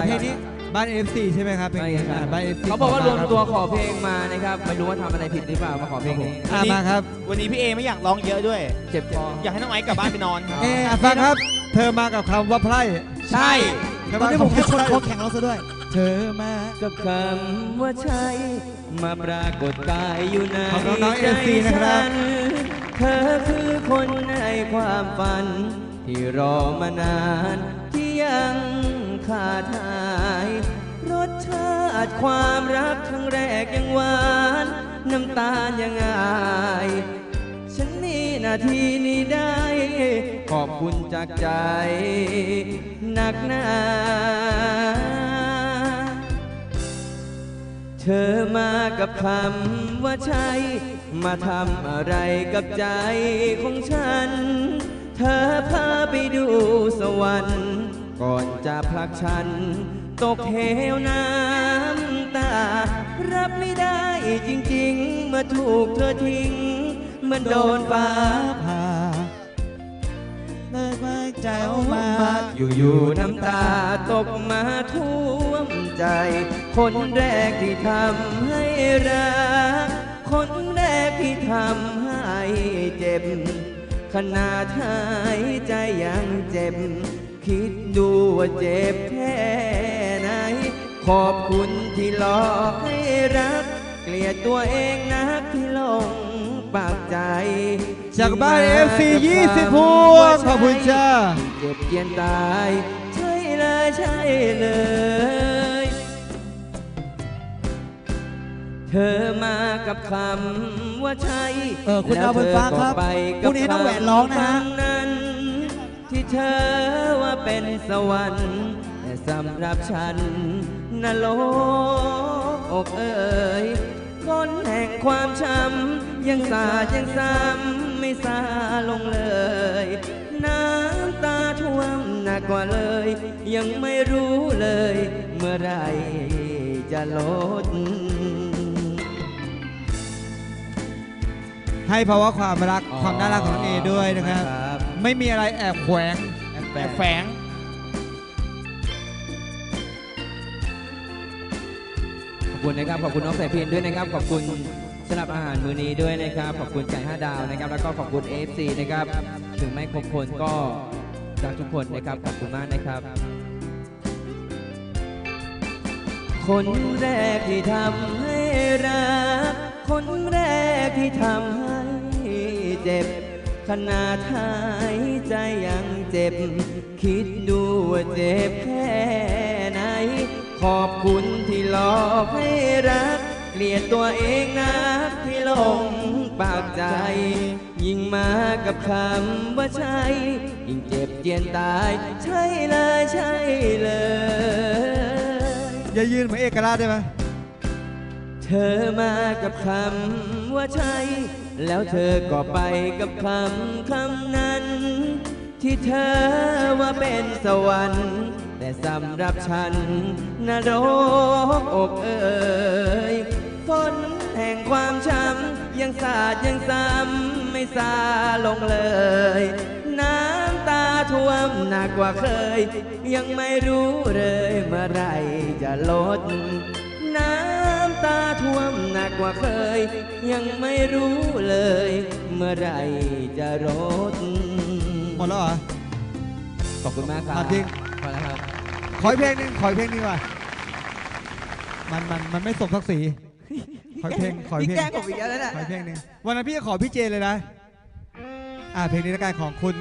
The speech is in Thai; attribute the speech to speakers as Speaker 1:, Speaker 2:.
Speaker 1: อะเพลงนี้บ้าน FC ใช่ไหมครับเพลง
Speaker 2: ใช่
Speaker 1: นี้
Speaker 2: ครับ
Speaker 1: อะบ้าน FC
Speaker 2: เขาบอกว่ารวมตัว
Speaker 1: ข
Speaker 2: ขอเพลงมานะครับไม่รู้ว่าทำอะไรผิดหรือเปล่ามาขอเพลงนี้
Speaker 1: อะมาครับ
Speaker 3: วันนี้พี่เอไม่อยากร้องเยอะด้วย
Speaker 2: เจ็บคอ
Speaker 3: อยากให้น้องไอซ์กลับบ้านไปนอนครับ
Speaker 1: เอออะฟังครับ เธอมากับคำว่าไพร่
Speaker 3: ใช่
Speaker 1: เธอ
Speaker 4: ตอน
Speaker 1: มา
Speaker 4: นี้
Speaker 1: กับ
Speaker 4: ผมให้
Speaker 1: คำ
Speaker 4: คน
Speaker 1: ว่าไพ
Speaker 4: โค
Speaker 1: ร่
Speaker 4: แข่งเราซะด้วย
Speaker 1: เธอมา
Speaker 2: กับคำว่าใช่มาปรากฏกายอยู่ใน
Speaker 1: ขอบคุณน้อง
Speaker 2: ใจ
Speaker 1: FC นะครับ
Speaker 2: ฉันเธอคือคนในความฝัน ที่รอมานานที่ ยังขาดหาย รสชาติความรักครั้งแรกยังหวาน น้ำตาลยังอายฉันนี่นาทีนี้ได้ ขอบคุณจากใจหนักหนาเธอมากับคำว่าใช่ มาทำอะไรกับใจของฉัน เธอพาไปดูสวรรค์ ก่อนจะผลักฉัน ตกเหวน้ำตา รับไม่ได้จริงๆ เมื่อถูกเธอทิ้งเหมือนโดนฟ้า
Speaker 4: ผ่าเลิกไว้ใจเอามา
Speaker 2: อยู่ๆน้ำตาตกมาท่วมใจ คนแรกที่ทำให้รัก คนแรกที่ทำให้เจ็บ ขนาดหายใจยังเจ็บ คิดดูว่าเจ็บแค่ไหน ขอบคุณที่หลอกให้รัก เกลียดตัวเองนักที่หลงปากใจ
Speaker 1: จากบ้าน FC 20พวงขอบคุณจ้า
Speaker 2: เจ็บเยียนตาย ใช่เลยใช่เลย เธอมากับคำว่าใช่
Speaker 4: เออคุณดาวบนฟ้าครับ
Speaker 2: แล้วเธอก็ไป
Speaker 4: พรุ่งนี้น้องแหวนร้องนะฮะ
Speaker 2: คำนั้นที่เธอว่า เป็นสวรรค์ แต่สำหรับฉันนรกอกเอ่ยก้นแห่งความช้ำยังสาดยังซ้ำไม่ซาลงเลย น้ำตาท่วมหนักกว่าเลย ยังไม่รู้เลย เมื่อไหรจะลด
Speaker 1: ให้ภาวะความรัก
Speaker 2: อ๋อ
Speaker 1: ความน่ารักของน้องเอด้วยนะครับ
Speaker 2: ครับ
Speaker 1: ไม่มีอะไรแอบแขวง
Speaker 3: แอบแฝง
Speaker 2: คุณนะครับ ขอบคุณน้องสายพินด้วยนะครับ ขอบคุณสำหรับอาหารมื้อนี้ด้วยนะครับ ขอบคุณไก่ห้าดาวนะครับ แล้วก็ขอบคุณ AFC นะครับ ถึงไม่ครบคนก็รักทุกคนนะครับ ขอบคุณมากนะครับ คนแรกที่ทำให้รัก คนแรกที่ทำให้เจ็บ ขนาดหายใจยังเจ็บ คิดดูว่าเจ็บแค่ไหน ขอบคุณ หลอกให้รัก เกลียดตัวเองนะที่หลงปากใจ ยิ่งมากับคำว่าใช่ ยิ่งเจ็บเจียนตาย ใช่เลยใช่เลย
Speaker 1: อย่ายืนเหมือนเอกราชได้ไหม
Speaker 2: เธอมากับคำว่าใช่ แล้วเธอก็ไปกับคำคำนั้น ที่เธอว่าเป็นสวรรค์ แต่สำหรับฉันนรกอกเอ่ยฝนแห่งความช้ำยังสาดยังซ้ำไม่ซาลงเลย น้ำตาท่วมหนักกว่าเคย ยังไม่รู้เลยเมื่อไหรจะลด น้ำตาท่วมหนักกว่าเคย ยังไม่รู้เลย เมื่อไหรจะลด
Speaker 1: หมดแล้วเหรอ
Speaker 2: ขอบคุณมากครับ
Speaker 1: ถามจริง
Speaker 2: พอแล้วครับ
Speaker 1: ขออีกเพลงหนึ่งขออีกเพลงหนึงว่ะมันมันมันไม่สมศักดิ์ศรีขออีกเพลงขออีกเพลง
Speaker 2: แกล้งผมอีกแล้วนะ
Speaker 1: ขออีกเพลงหนึ่งวันนั้นพี่จะขอพี่เจเลยนะ อ่าเพลงนี้ละกันของคุณ